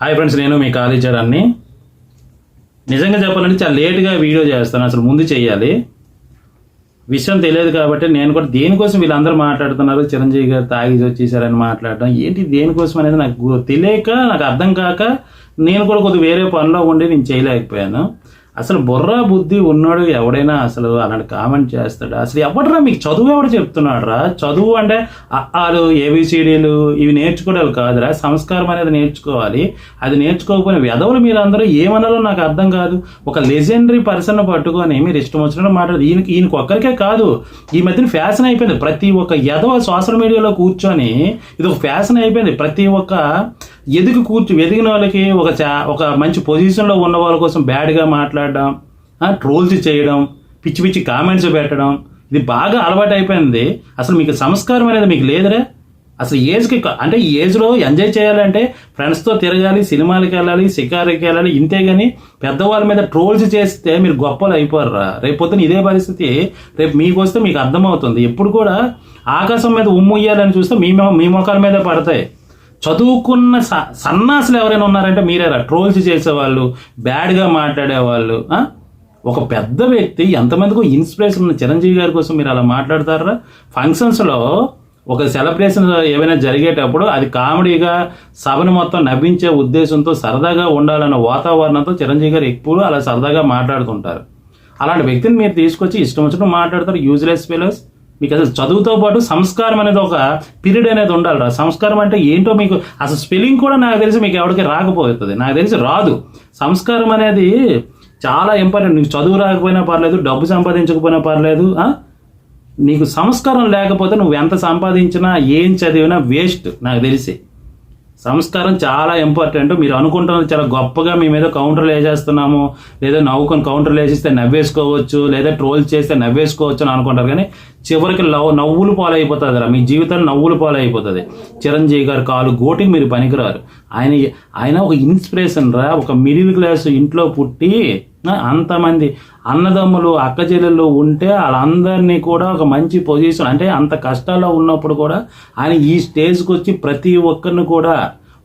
Hi friends నేను మీ కాళీచరాన్ని నిజంగా చెప్పాలంటే చాలా లేట్గా వీడియో చేస్తాను అసలు ముందు చేయాలి విషయం తెలియదు కాబట్టి నేను కూడా దేనికోసం వీళ్ళందరూ మాట్లాడుతున్నారు చిరంజీవి గారు తాగి వచ్చేసారని మాట్లాడడం ఏంటి దేనికోసం అనేది నాకు తెలియక నాకు అర్థం కాక నేను కూడా కొద్దిగా వేరే పనిలో ఉండి నేను చేయలేకపోయాను. అసలు బుర్ర బుద్ధి ఉన్నాడు ఎవడైనా అసలు అలాంటి కామెంట్ చేస్తాడు? అసలు ఎవడరా మీకు చదువు ఎవడు చెప్తున్నాడు రా చదువు అంటే అలు ఏబిసిడీలు ఇవి నేర్చుకోవడాలు కాదురా. సంస్కారం అనేది నేర్చుకోవాలి. అది నేర్చుకోకపోయిన వెధవులు మీరు అందరూ ఏమన్నారో నాకు అర్థం కాదు. ఒక లెజెండరీ పర్సన్ పట్టుకొని మీరు ఇష్టం వచ్చినట్టు మాట్లాడదు ఈయనకి ఈయనకి ఒక్కరికే కాదు. ఈ మధ్యన ఫ్యాషన్ అయిపోయింది. ప్రతి ఒక్క ఎదవ సోషల్ మీడియాలో కూర్చొని ఇది ఒక ఫ్యాషన్ అయిపోయింది. ప్రతి ఒక్క ఎదుగు కూర్చు ఎదిగిన వాళ్ళకి ఒక చా ఒక మంచి పొజిషన్లో ఉన్న వాళ్ళ కోసం బ్యాడ్గా మాట్లాడడం ట్రోల్స్ చేయడం పిచ్చి పిచ్చి కామెంట్స్ పెట్టడం ఇది బాగా అలవాటు అయిపోయింది. అసలు మీకు సంస్కారం అనేది మీకు లేదురే? అసలు ఏజ్కి అంటే ఈ ఏజ్లో ఎంజాయ్ చేయాలంటే ఫ్రెండ్స్తో తిరగాలి సినిమాలకి వెళ్ళాలి షికారుకి వెళ్ళాలి ఇంతే కానీ పెద్దవాళ్ళ మీద ట్రోల్స్ చేస్తే మీరు గొప్పలు అయిపోర్రా. రేపు పొద్దున ఇదే పరిస్థితి రేపు మీకు వస్తే మీకు అర్థమవుతుంది. ఎప్పుడు కూడా ఆకాశం మీద ఉమ్ముయ్యాలని చూస్తే మీ మొ- మీ మొఖాల మీద పడతాయి. చదువుకున్న స- సన్నాసులు ఎవరైనా ఉన్నారంటే మీరేరా ట్రోల్స్ చేసేవాళ్ళు బ్యాడ్గా మాట్లాడేవాళ్ళు ఒక పెద్ద వ్యక్తి ఎంతమందికో ఇన్స్పిరేషన్ ఉన్న చిరంజీవి గారి కోసం మీరు అలా మాట్లాడతారా? ఫంక్షన్స్లో ఒక సెలబ్రేషన్ ఏమైనా జరిగేటప్పుడు అది కామెడీగా సభను మొత్తం నవ్వించే ఉద్దేశంతో సరదాగా ఉండాలన్న వాతావరణంతో చిరంజీవి గారు ఎప్పుడు అలా సరదాగా మాట్లాడుతుంటారు. అలాంటి వ్యక్తిని మీరు తీసుకొచ్చి ఇష్టం వచ్చినట్టు మాట్లాడతారు. Useless fellows. మీకు అసలు చదువుతో పాటు సంస్కారం అనేది ఒక పీరియడ్ అనేది ఉండాలి సంస్కారం అంటే ఏంటో మీకు అసలు స్పెల్లింగ్ కూడా నాకు తెలిసి మీకు ఎవరికి రాకపోతుంది. నాకు తెలిసి రాదు. సంస్కారం అనేది చాలా ఇంపార్టెంట్ నీకు చదువు రాకపోయినా పర్లేదు డబ్బు సంపాదించకపోయినా పర్లేదు నీకు సంస్కారం లేకపోతే నువ్వు ఎంత సంపాదించినా ఏం చదివినా వేస్ట్ నాకు తెలిసి. సంస్కారం చాలా ఇంపార్టెంట్ మీరు అనుకుంటున్నారు చాలా గొప్పగా మీ మీద కౌంటర్లు వేసేస్తున్నాము లేదా నవ్వుకొని కౌంటర్లు వేసిస్తే నవ్వేసుకోవచ్చు లేదా ట్రోల్ చేస్తే నవ్వేసుకోవచ్చు అని అనుకుంటారు. కానీ చివరికి లవ్ నవ్వులు పాలైపోతుంది రా. మీ జీవితం నవ్వులు పాలైపోతుంది. చిరంజీవి గారు కాలు గోటికి మీరు పనికిరారు. ఆయన ఆయన ఒక ఇన్స్పిరేషన్ రా. ఒక మిడిల్ క్లాస్ ఇంట్లో పుట్టి అంతమంది అన్నదమ్ములు అక్క చెల్లెళ్ళు ఉంటే వాళ్ళందరినీ కూడా ఒక మంచి పొజిషన్ అంటే అంత కష్టాల్లో ఉన్నప్పుడు కూడా ఆయన ఈ స్టేజ్కి వచ్చి ప్రతి ఒక్కరిని కూడా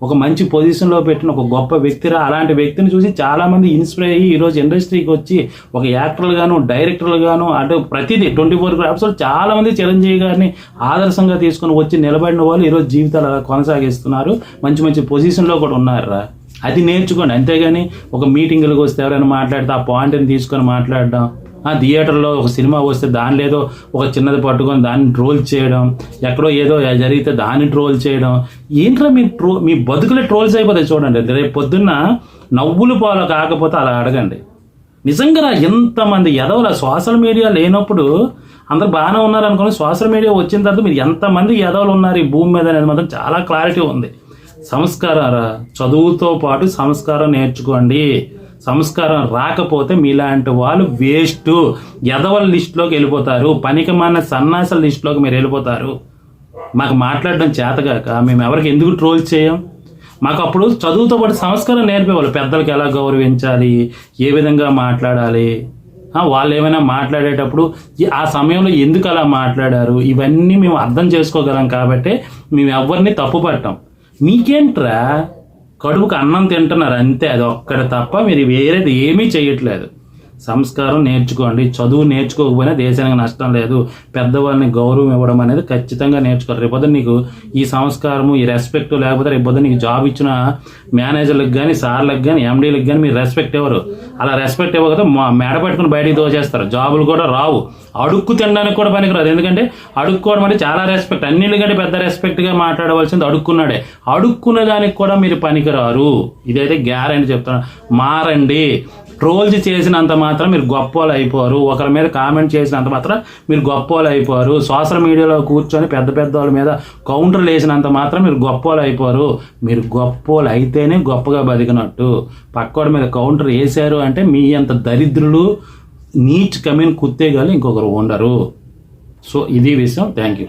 ఒక మంచి పొజిషన్లో పెట్టిన ఒక గొప్ప వ్యక్తిరా. అలాంటి వ్యక్తిని చూసి చాలామంది ఇన్స్పైర్ అయ్యి ఈరోజు ఇండస్ట్రీకి వచ్చి ఒక యాక్టర్లు గాను డైరెక్టర్లు అటు ప్రతిదీ ట్వంటీ ఫోర్ క్రాఫ్ట్స్ చాలామంది చిరంజీవి గారిని ఆదర్శంగా తీసుకొని వచ్చి నిలబడిన వాళ్ళు ఈరోజు జీవితాలు అలా కొనసాగిస్తున్నారు. మంచి మంచి పొజిషన్లో కూడా ఉన్నారురా. అది నేర్చుకోండి. అంతేగాని ఒక మీటింగ్లకు వస్తే ఎవరైనా మాట్లాడితే ఆ పాయింట్ని తీసుకొని మాట్లాడడం ఆ థియేటర్లో ఒక సినిమా వస్తే దానిలో ఏదో ఒక చిన్నది పట్టుకొని దాన్ని ట్రోల్ చేయడం ఎక్కడో ఏదో జరిగితే దాన్ని ట్రోల్ చేయడం. ఏంట్రా మీ ట్రో మీ బతుకులే ట్రోల్స్ అయిపోతాయి చూడండి. రేపు పొద్దున్న నవ్వులు పాలు కాకపోతే అలా అడగండి. నిజంగా ఎంతమంది ఎదవల సోషల్ మీడియా లేనప్పుడు అందరు బాగానే ఉన్నారు అనుకోండి సోషల్ మీడియా వచ్చిన తర్వాత మీరు ఎంతమంది ఎదవలు ఉన్నారు ఈ భూమి మీద అనేది మాత్రం చాలా క్లారిటీ ఉంది. సంస్కారం చదువుతో పాటు సంస్కారం నేర్చుకోండి. సంస్కారం రాకపోతే మీలాంటి వాళ్ళు వేస్ట్. ఎదవల లిస్టులోకి వెళ్ళిపోతారు. పనికి మన సన్నాసల లిస్టులోకి మీరు వెళ్ళిపోతారు. మాకు మాట్లాడడం చేతగాక మేము ఎవరికి ఎందుకు ట్రోల్ చేయం? మాకు అప్పుడు చదువుతో పాటు సంస్కారం నేర్పేవాళ్ళు. పెద్దలకు ఎలా గౌరవించాలి? ఏ విధంగా మాట్లాడాలి? వాళ్ళు ఏమైనా మాట్లాడేటప్పుడు ఆ సమయంలో ఎందుకు అలా మాట్లాడారు? ఇవన్నీ మేము అర్థం చేసుకోగలం కాబట్టి మేము ఎవరిని తప్పుపట్టాం. మీకేంట్రా? కడుపుకు అన్నం తింటున్నారు అంతే. అది ఒక్కడ తప్ప మీరు వేరేది ఏమీ చేయట్లేదు. సంస్కారం నేర్చుకోండి. చదువు నేర్చుకోకపోయినా దేశానికి నష్టం లేదు. పెద్దవాళ్ళని గౌరవం ఇవ్వడం అనేది ఖచ్చితంగా నేర్చుకోవాలి. రేపొద్దు నీకు ఈ సంస్కారము ఈ రెస్పెక్ట్ లేకపోతే రేపొద్దు నీకు జాబ్ ఇచ్చిన మేనేజర్లకు కానీ సార్లకు కానీ ఎండీలకు కానీ మీరు రెస్పెక్ట్ ఇవ్వరు. అలా రెస్పెక్ట్ ఇవ్వకపోతే మా మెడ పట్టుకుని బయటికి దోచేస్తారు జాబులు కూడా రావు. అడుక్కు తినడానికి కూడా పనికిరాదు. ఎందుకంటే అడుక్కోవడం అంటే చాలా రెస్పెక్ట్ అన్నిటికంటే పెద్ద రెస్పెక్ట్గా మాట్లాడవలసింది అడుక్కున్నాడే. అడుక్కునే దానికి కూడా మీరు పనికిరారు. ఇదైతే గ్యారంటీ చెప్తాను మారండి. ట్రోల్స్ చేసినంత మాత్రం మీరు గొప్పోళ్ళు అయిపోరు. ఒకరి మీద కామెంట్ చేసినంత మాత్రం మీరు గొప్పోళ్ళు అయిపోరు. సోషల్ మీడియాలో కూర్చొని పెద్ద పెద్ద వాళ్ళ మీద కౌంటర్లు వేసినంత మాత్రం మీరు గొప్పోళ్ళు అయిపోరు. మీరు గొప్పోళ్ళు అయితేనే గొప్పగా బతికినట్టు. పక్కోడి మీద కౌంటర్ వేశారు అంటే మీ అంత దరిద్రులు నీచ్ కమీన్ కుత్తేగాలు ఇంకొకరు ఉండరు. సో ఇది విషయం. Thank you.